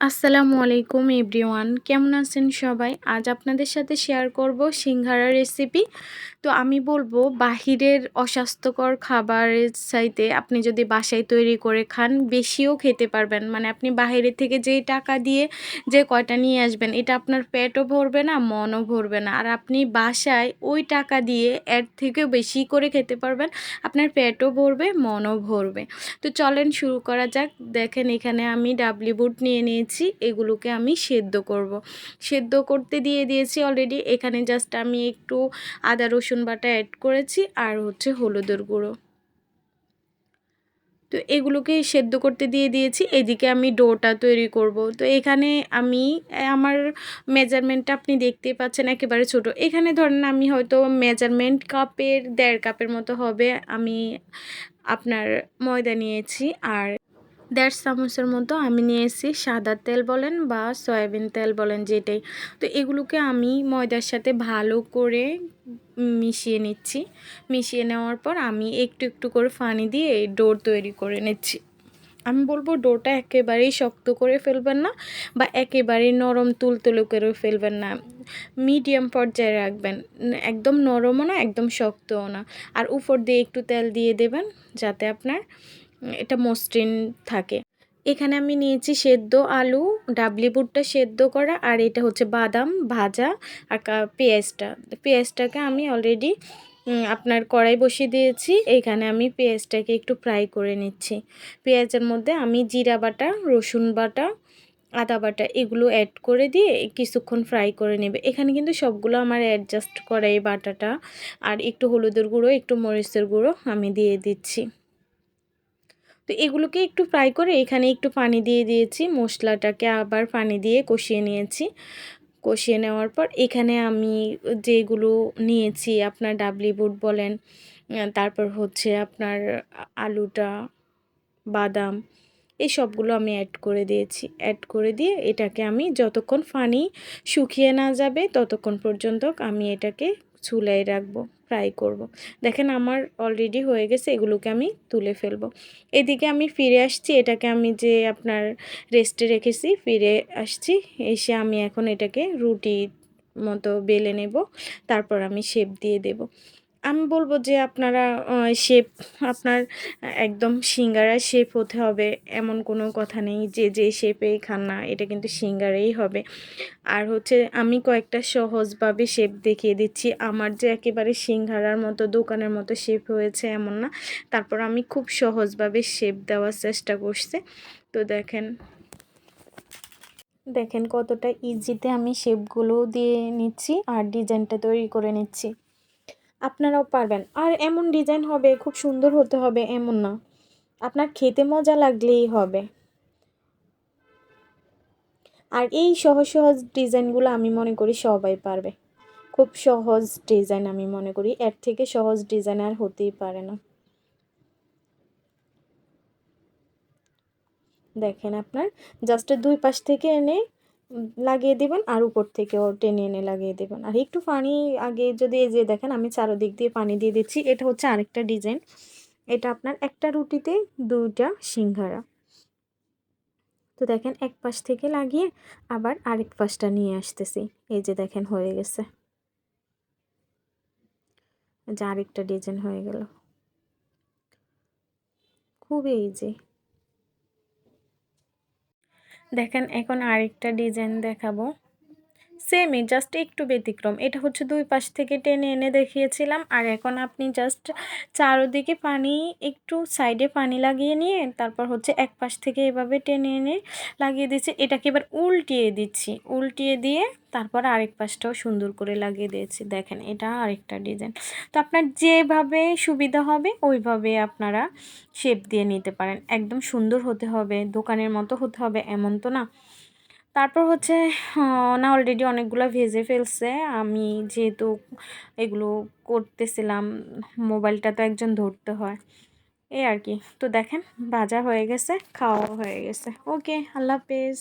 আসসালামু আলাইকুম এভরিওয়ান। কেমন আছেন সবাই? আজ আপনাদের সাথে শেয়ার করব সিঙ্গারা রেসিপি। তো আমি বলব, বাহিরের অস্বাস্থ্যকর খাবারের চাইতে আপনি যদি বাসায় তৈরি করে খান, বেশিও খেতে পারবেন। মানে আপনি বাহিরের থেকে যেই টাকা দিয়ে যে কয়টা নিয়ে আসবেন, এটা আপনার পেটও ভরবে না, মনও ভরবে না। আর আপনি বাসায় ওই টাকা দিয়ে এর থেকে বেশি করে খেতে পারবেন, আপনার পেটও ভরবে, মনও ভরবে। তো চলেন শুরু করা যাক। দেখেন এখানে আমি ডাবলি বুট নিয়ে নিয়েছি। এগুলোকে আমি সেদ্ধ করব। সেদ্ধ করতে দিয়ে দিয়েছি অলরেডি এখানে জাস্ট আমি একটু আদা, রসুন বাটা অ্যাড করেছি আর হচ্ছে হলুদের গুঁড়ো। তো এগুলোকে সেদ্ধ করতে দিয়ে দিয়েছি, এদিকে আমি ডোটা তৈরি করব। তো এখানে আমি, আমার মেজারমেন্টটা আপনি দেখতেই পাচ্ছেন একেবারে ছোট। এখানে ধরেন আমি হয়তো মেজারমেন্ট কাপের দেড় কাপের মতো হবে, আমি আপনার ময়দা নিয়েছি আর দেড় চামচের মতো আমি নিয়েছি। সাদা তেল বলেন বা সয়াবিন তেল বলেন যেটাই। তো এগুলোকে আমি ময়দার সাথে ভালো করে মিশিয়ে নিচ্ছি। মিশিয়ে নেওয়ার পর আমি একটু একটু করে পানি দিয়ে এই ডোর তৈরি করে নিচ্ছি। আমি বলব ডোটা একেবারেই শক্ত করে ফেলবেন না বা একেবারেই নরম তুলতুলো করে ফেলবেন না। মিডিয়াম পর্যায়ে রাখবেন। একদম নরমও না, একদম শক্তও না। আর উপর দিয়ে একটু তেল দিয়ে দেবেন যাতে আপনার এটা মসৃণ থাকে। এখানে আমি নিয়েছি সেদ্ধ আলু, ডাবলি বুটটা সেদ্ধ করা, আর এটা হচ্ছে বাদাম ভাজা আর পেঁয়াজটা। পেঁয়াজটাকে আমি অলরেডি আপনার কড়াই বসিয়ে দিয়েছি। এখানে আমি পেঁয়াজটাকে একটু ফ্রাই করে নিচ্ছি। পেঁয়াজের মধ্যে আমি জিরা বাটা, রসুন বাটা, আদা বাটা এগুলো অ্যাড করে দিয়ে কিছুক্ষণ ফ্রাই করে নেবে। এখানে কিন্তু সবগুলো আমার অ্যাডজাস্ট করা এই বাটাটা। আর একটু হলুদের গুঁড়ো, একটু মরিচের গুঁড়ো আমি দিয়ে দিচ্ছি। তো এগুলোকে একটু ফ্রাই করে এখানে একটু পানি দিয়ে দিয়েছি। মশলাটাকে আবার পানি দিয়ে কষিয়ে নিয়েছি। কষিয়ে নেওয়ার পর এখানে আমি যেগুলো নিয়েছি, আপনার ডাবলি বুট বলেন তারপর হচ্ছে আপনার আলুটা, বাদাম, এই সবগুলো আমি অ্যাড করে দিয়েছি। অ্যাড করে দিয়ে এটাকে আমি যতক্ষণ ফানি শুকিয়ে না যাবে ততক্ষণ পর্যন্ত আমি এটাকে চুলায় রাখব ফ্রাই করব। দেখেন আমার অলরেডি হয়ে গেছে, এগুলোকে আমি তুলে ফেলব এদিকে আমি ফিরে আসছি, এটাকে আমি যে আপনার রেস্টে রেখেছি, ফিরে আসছি, এসে আমি এখন এটাকে রুটি মতো বেলে নেব, তারপর আমি শেপ দিয়ে দেব আমি বলব যে আপনারা শেপ আপনার একদম সিঙ্গারা শেপ হতে হবে, এমন কোনো কথা নেই যে যে শেপেই খান না, এটা কিন্তু সিঙ্গারাই হবে। আর হচ্ছে আমি কয়েকটা সহজভাবে শেপ দেখিয়ে দিচ্ছি। আমার যে একেবারে সিঙ্গারার মতো, দোকানের মতো শেপ হয়েছে এমন না। তারপর আমি খুব সহজভাবে শেপ দেওয়ার চেষ্টা করছি। তো দেখেন দেখেন কতটা ইজিতে আমি শেপগুলো দিয়ে নিচ্ছি আর ডিজাইনটা তৈরি করে নিচ্ছি। আপনারাও পারবেন। আর এমন ডিজাইন হবে, খুব সুন্দর হতে হবে, এমন না। আপনার খেতে মজা লাগলেই হবে। আর এই সহজ সহজ ডিজাইনগুলো আমি মনে করি সবাই পারবে। খুব সহজ ডিজাইন আমি মনে করি, এর থেকে সহজ ডিজাইন আর হতেই পারে না। দেখেন আপনার জাস্ট দুই পাশ থেকে এনে লাগিয়ে দেবেন আর উপর থেকেও টেনে এনে লাগিয়ে দেবেন। আর একটু পানি আগে যদি এই যে দেখেন আমি চারোদিক দিয়ে পানি দিয়ে দিচ্ছি, এটা হচ্ছে আরেকটা ডিজাইন। এটা আপনার একটা রুটিতে দুইটা সিংহারা তো দেখেন এক পাশ থেকে লাগিয়ে আবার আরেক পাশটা নিয়ে আসতেছি। এই যে দেখেন হয়ে গেছে। যে আরেকটা ডিজাইন হয়ে গেল। খুবই ইজি দেখেন এখন আরেকটা ডিজাইন দেখাবো। সেমই জাস্ট একটু ব্যতিক্রম। এটা হচ্ছে দুই পাশ থেকে টেনে এনে দেখিয়েছিলাম। আর এখন আপনি জাস্ট চারোদিকে পানি, একটু সাইডে পানি লাগিয়ে নিয়ে, তারপর হচ্ছে এক পাশ থেকে এভাবে টেনে এনে লাগিয়ে দিচ্ছি। এটাকে এবার উল্টিয়ে দিচ্ছি। উল্টিয়ে দিয়ে তারপর আরেক পাশটাও সুন্দর করে লাগিয়ে দিয়েছি। দেখেন, এটা আরেকটা ডিজাইন তো আপনার যেভাবে সুবিধা হবে, ওইভাবে আপনারা শেপ দিয়ে নিতে পারেন। একদম সুন্দর হতে হবে, দোকানের মতো হতে হবে, এমন তো না। তারপর হচ্ছে না অলরেডি অনেকগুলো ভেজে ফেলছে। আমি যেহেতু এগুলো করতেছিলাম, মোবাইলটা তো একজন ধরতে হয়। এই আর কি। তো দেখেন, ভাজা হয়ে গেছে, খাওয়া হয়ে গেছে। ওকে, আল্লাহ হাফেজ।